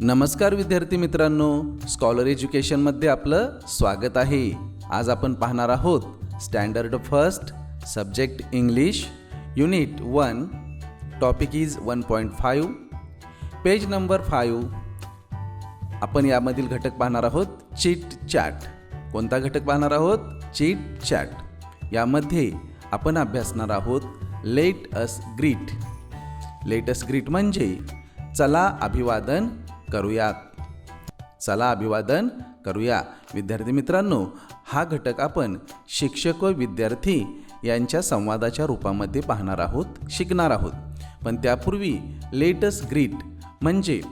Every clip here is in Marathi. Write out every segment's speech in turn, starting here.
नमस्कार विद्यार्थी मित्रांनो स्कॉलर एज्युकेशनमध्ये आपलं स्वागत आहे. आज आपण पाहणार आहोत standard first subject English unit one topic is one point five page number five आपण यामधील घटक पाहणार आहोत चिट चॅट कोणता घटक पाहणार आहोत? चिट चॅट यामध्ये आपण अभ्यासणार आहोत let us greet let's greet म्हणजे चला अभिवादन करूयात. चला अभिवादन करूया. विद्यार्थी मित्रांनो हा घटक आपण शिक्षक व विद्यार्थी यांच्या संवादाच्या रूपामध्ये पाहणार आहोत शिकणार आहोत. पण त्यापूर्वी लेटस ग्रीट म्हणजे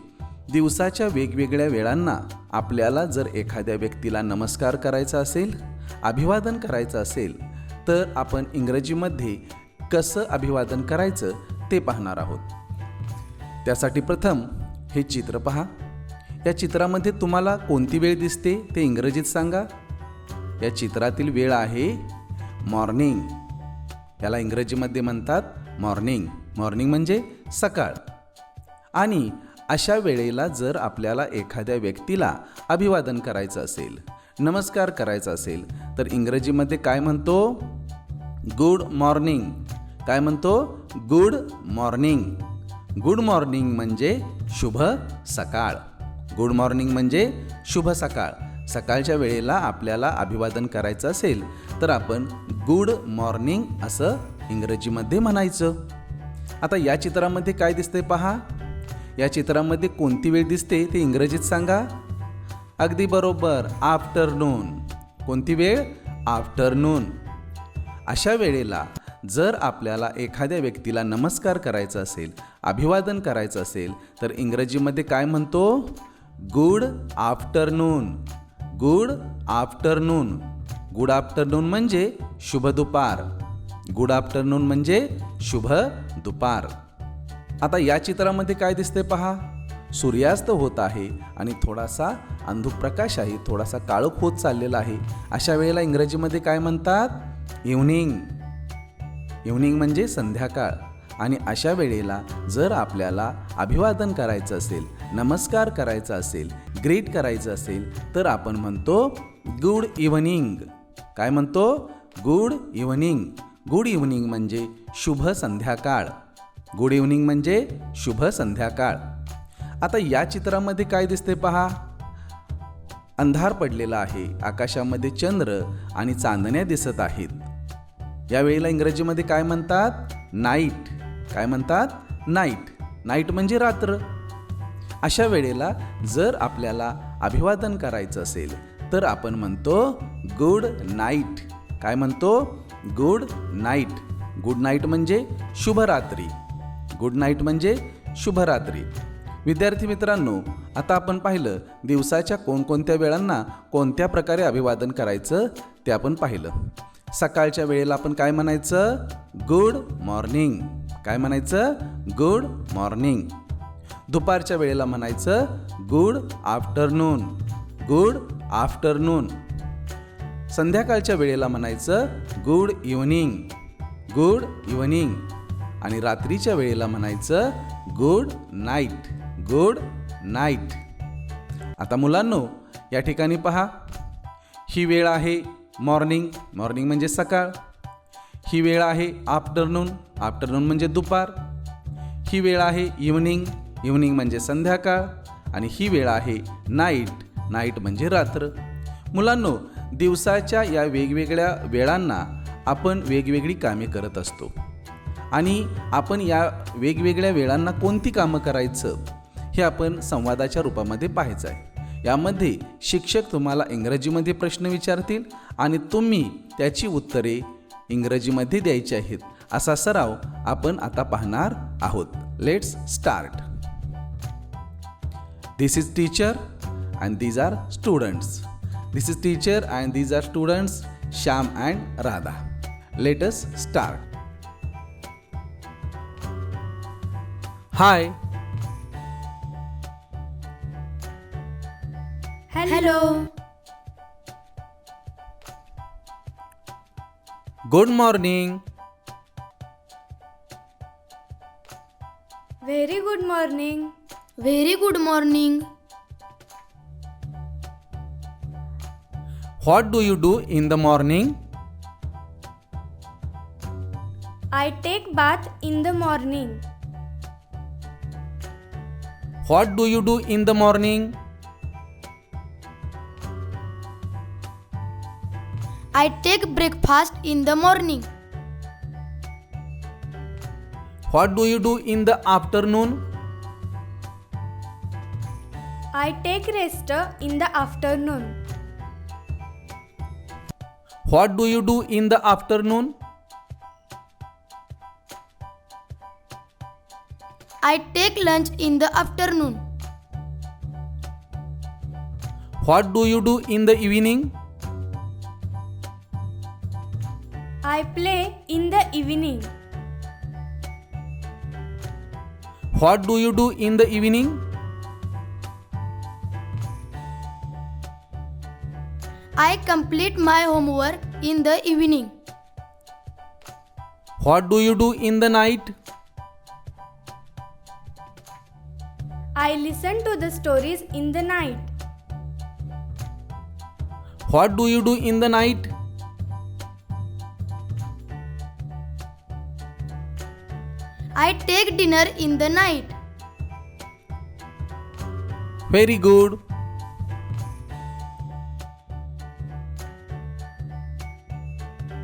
दिवसाच्या वेगवेगळ्या वेळांना आपल्याला जर एखाद्या व्यक्तीला नमस्कार करायचा असेल अभिवादन करायचं असेल तर आपण इंग्रजीमध्ये कसं अभिवादन करायचं ते पाहणार आहोत. त्यासाठी प्रथम हे चित्र पहा. या चित्रामध्ये तुम्हाला कोणती वेळ दिसते ते इंग्रजीत सांगा. या चित्रातील वेळ आहे मॉर्निंग याला इंग्रजीमध्ये म्हणतात मॉर्निंग मॉर्निंग म्हणजे सकाळ. आणि अशा वेळेला जर आपल्याला एखाद्या व्यक्तीला अभिवादन करायचं असेल नमस्कार करायचा असेल तर इंग्रजीमध्ये काय म्हणतो? गुड मॉर्निंग काय म्हणतो? गुड मॉर्निंग गुड मॉर्निंग म्हणजे शुभ सकाळ. गुड मॉर्निंग म्हणजे शुभ सकाळ. सकाळच्या वेळेला आपल्याला अभिवादन करायचं असेल तर आपण गुड मॉर्निंग असं इंग्रजीमध्ये म्हणायचं. आता या चित्रामध्ये काय दिसतंय पहा? या चित्रामध्ये कोणती वेळ दिसते ते इंग्रजीत सांगा. अगदी बरोबर आफ्टरनून. कोणती वेळ? आफ्टरनून. अशा वेळेला जर आपल्याला एखाद्या व्यक्तीला नमस्कार करायचा असेल अभिवादन करायचं असेल तर इंग्रजीमध्ये काय म्हणतो? Good afternoon. Good afternoon. Good afternoon म्हणजे शुभ दुपार. गुड आफ्टरनून म्हणजे शुभ दुपार. आता या चित्रामध्ये काय दिसते पहा? सूर्यास्त होत आहे आणि थोडासा अंधुक प्रकाश आहे थोडासा काळोख होत चाललेला आहे. अशा वेळेला इंग्रजीमध्ये काय म्हणतात? इव्हनिंग. इव्हनिंग म्हणजे संध्याकाळ. आणि अशा वेळेला जर आपल्याला अभिवादन करायचं असेल नमस्कार करायचा असेल ग्रीट करायचं असेल तर आपण म्हणतो गुड इव्हनिंग काय म्हणतो? गुड इव्हनिंग गुड इव्हनिंग म्हणजे शुभ संध्याकाळ. गुड इव्हनिंग म्हणजे शुभ संध्याकाळ. आता या चित्रामध्ये काय दिसते पहा? अंधार पडलेला आहे आकाशामध्ये चंद्र आणि चांदण्या दिसत आहेत. या वेळेला इंग्रजीमध्ये काय म्हणतात? नाईट काय म्हणतात? नाईट नाईट म्हणजे रात्र. अशा वेळेला जर आपल्याला अभिवादन करायचं असेल तर आपण म्हणतो गुड नाईट काय म्हणतो? गुड नाईट गुड नाईट म्हणजे शुभरात्री. गुड नाईट म्हणजे शुभरात्री. विद्यार्थी मित्रांनो आता आपण पाहिलं दिवसाच्या कोणकोणत्या वेळांना कोणत्या प्रकारे अभिवादन करायचं ते आपण पाहिलं. सकाळच्या वेळेला आपण काय म्हणायचं? गुड मॉर्निंग काय म्हणायचं? गुड मॉर्निंग दुपारच्या वेळेला म्हणायचं गुड आफ्टरनून गुड आफ्टरनून संध्याकाळच्या वेळेला म्हणायचं गुड इव्हनिंग गुड इव्हनिंग आणि रात्रीच्या वेळेला म्हणायचं गुड नाईट गुड नाईट आता मुलांनो या ठिकाणी पहा. ही वेळ आहे मॉर्निंग मॉर्निंग म्हणजे सकाळ. ही वेळ आहे आफ्टरनून आफ्टरनून म्हणजे दुपार. ही वेळ आहे इव्हनिंग इव्हनिंग म्हणजे संध्याकाळ. आणि ही वेळ आहे नाईट नाईट म्हणजे रात्र. मुलांनो दिवसाच्या या वेगवेगळ्या वेळांना आपण वेगवेगळी कामे करत असतो. आणि आपण या वेगवेगळ्या वेळांना कोणती कामं करायचं हे आपण संवादाच्या रूपामध्ये पाहायचं आहे. यामध्ये शिक्षक तुम्हाला इंग्रजीमध्ये प्रश्न विचारतील आणि तुम्ही त्याची उत्तरे इंग्रजीमध्ये द्यायचे आहेत. असा सराव आपण आता पाहणार आहोत. Let's start this is teacher and these are students this is teacher and these are students Shyam and Radha let's start hi hello Good morning. Very good morning. Very good morning. What do you do in the morning? I take bath in the morning. What do you do in the morning? I take breakfast in the morning. What do you do in the afternoon? I take rest in the afternoon. What do you do in the afternoon? I take lunch in the afternoon. What do you do in the evening? I play in the evening. What do you do in the evening? I complete my homework in the evening. What do you do in the night? I listen to the stories in the night. What do you do in the night? I take dinner in the night. Very good.